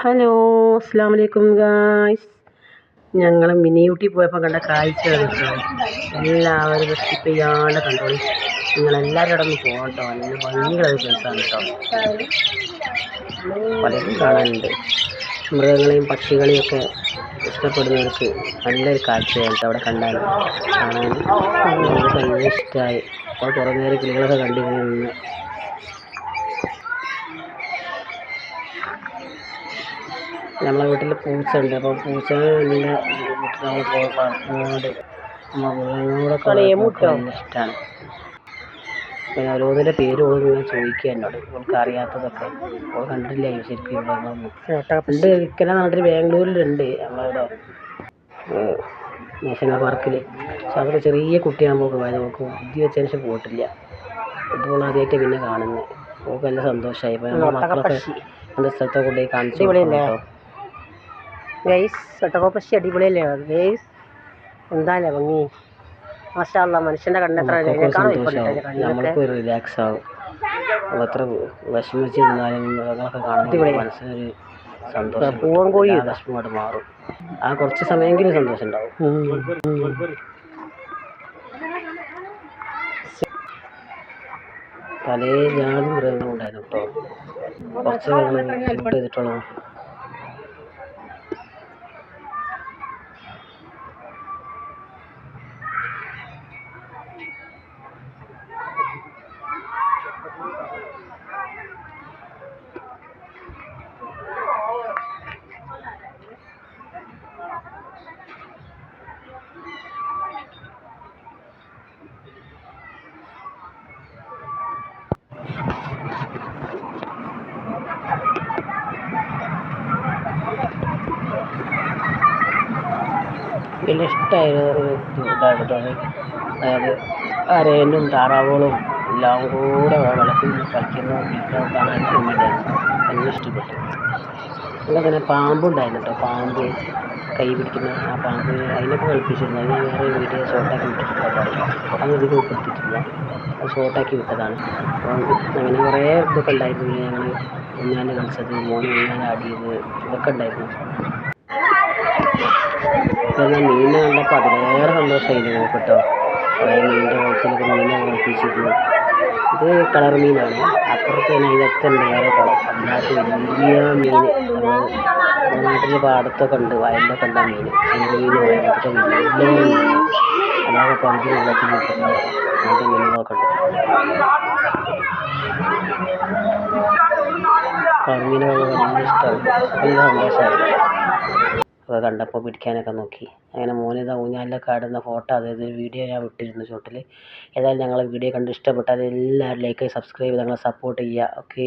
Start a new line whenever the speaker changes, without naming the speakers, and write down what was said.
Hello അസ്സാം വലൈക്കും guys. ഞങ്ങൾ മിനി ഊട്ടി പോയപ്പോൾ കണ്ട കാഴ്ചകൾ എല്ലാവരും വൃത്തിപ്പെയ്യാണ്ട് കണ്ടോ നിങ്ങളെല്ലാവരും അവിടെ നിന്ന് പോകട്ടോ നല്ല ഭംഗിയുള്ള ഒരു പ്ലേസാണ് കേട്ടോ പലരും കാണാനുണ്ട്. മൃഗങ്ങളെയും പക്ഷികളെയും ഒക്കെ ഇഷ്ടപ്പെടുന്നവർക്ക് നല്ലൊരു കാഴ്ചയായിട്ട് അവിടെ കണ്ടാൽ കാണാൻ നല്ല ഇഷ്ടമായി അപ്പോൾ കുറേ നേരം കിളികളൊക്കെ കണ്ടിങ്ങനെ നിന്ന്. നമ്മളെ വീട്ടിൽ പൂച്ച ഉണ്ട് അപ്പോൾ പൂച്ച ഇഷ്ടമാണ് പിന്നെ ഓരോന്നിന്റെ പേര് ഇങ്ങനെ ചോദിക്കുക എന്നോട്. ഓൾക്ക് അറിയാത്തതൊക്കെ ഓൾ കണ്ടിട്ടില്ല ശരിക്കും പണ്ട് ഇക്കല നാട്ടിൽ ബാംഗ്ലൂരിലുണ്ട്. നമ്മളിവിടെ നാഷണൽ പാർക്കിൽ പക്ഷെ അവിടെ ചെറിയ കുട്ടിയാകുമ്പോൾ പോയത് നമുക്ക് ബുദ്ധി വെച്ചതിന് ശേഷം പോയിട്ടില്ല. ഇപ്പോൾ ആദ്യമായിട്ട് പിന്നെ കാണുന്നത് നമുക്ക് നല്ല സന്തോഷമായി നമ്മുടെ മക്കളൊക്കെ എന്റെ സ്ഥലത്തെ കൊണ്ടുപോയി കാണിച്ചു അടിപൊളിയല്ലേ?
ഗൈസ് അടിപൊളിയല്ലേ? ഗൈസ് എന്താല്ലേ ഭംഗി? മാഷാള്ള മനുഷ്യന്റെ കണ്ണെത്ര
നമ്മൾക്ക് റിലാക്സ് ആവും. അപ്പോൾ എത്ര വിഷമിച്ച് നിന്നാലും മൃഗങ്ങളൊക്കെ കാണുമ്പോൾ മനസ്സിനൊരു സന്തോഷം
പൂവൻ കോഴി
വിഷമമായിട്ട് മാറും. ആ കുറച്ച് സമയമെങ്കിലും സന്തോഷം ഉണ്ടാവും പല ജാതി മൃഗങ്ങളുണ്ടായിരുന്നു കേട്ടോ. കുറച്ച് മൃഗങ്ങൾ ചെയ്തിട്ടുള്ളൂ വലിയ ഇഷ്ടമായ ഒരു ഇതാണ് കേട്ടോ അത് അതായത് അരയനും താറാവുകളും എല്ലാം കൂടെ വെള്ളത്തിൽ കളിക്കുന്ന നല്ല ഇഷ്ടപ്പെട്ടു. പിന്നെ തന്നെ പാമ്പുണ്ടായിരുന്നു കേട്ടോ. പാമ്പ് കൈ പിടിക്കുന്ന ആ പാമ്പ് അതിനൊക്കെ കളിപ്പിച്ചിരുന്നു. അത് ഞാൻ വേറെ വീഡിയോ ഷോർട്ടാക്കി വിട്ടിട്ടുണ്ട് അത് ഇതിൽ ഉൾപ്പെടുത്തിയിട്ടില്ല. അത് ഷോർട്ടാക്കി വിട്ടതാണ്. അപ്പം അങ്ങനെ കുറേ ഇതൊക്കെ ഉണ്ടായിരുന്നു. ഞങ്ങൾ ഊഞ്ഞാൽ കളിച്ചത് മോന് ഊഞ്ഞാൽ ആടിയത് ഇതൊക്കെ ഉണ്ടായിരുന്നു. പിന്നെ മീനിനെ കണ്ടപ്പോൾ അതിലേറെ സന്തോഷമായില്ലേ നോക്കട്ടോ കുറേ മീനിന്റെ കുളത്തിലൊക്കെ മീനെ കുളിപ്പിച്ചിരുന്നു ഇത് കളർ മീനാണ്. അപ്പുറത്ത് തന്നെ അതിനകത്തുണ്ട് വേറെ കുളം അതിനകത്ത് വലിയ മീൻ. നാട്ടിൽ പാടത്തൊക്കെ ഉണ്ട് വയലിലൊക്കെ ഉണ്ട് മീൻ. ചെറുമീൻ വയലൊക്കെ വലിയ മീൻ. അതൊക്കെ പകുതി വെള്ളത്തിൽ അങ്ങനത്തെ മീനുകളൊക്കെ ഉണ്ട്. കളർമീനൊക്കെ വലിയ ഇഷ്ടമാണ്. നല്ല സന്തോഷമായി അത് കണ്ടപ്പോൾ പിടിക്കാനൊക്കെ നോക്കി. അങ്ങനെ മോനിതാ ഊഞ്ഞാലിലൊക്കെ ആടുന്ന ഫോട്ടോ അതായത് വീഡിയോ ഞാൻ വിട്ടിരുന്നു ഷോട്ടിൽ ഏതായാലും ഞങ്ങളെ വീഡിയോ കണ്ട് ഇഷ്ടപ്പെട്ടാൽ എല്ലാവരും ലൈക്ക് സബ്സ്ക്രൈബ് ചെയ്ത് ഞങ്ങളെ സപ്പോർട്ട് ചെയ്യുക. ഓക്കെ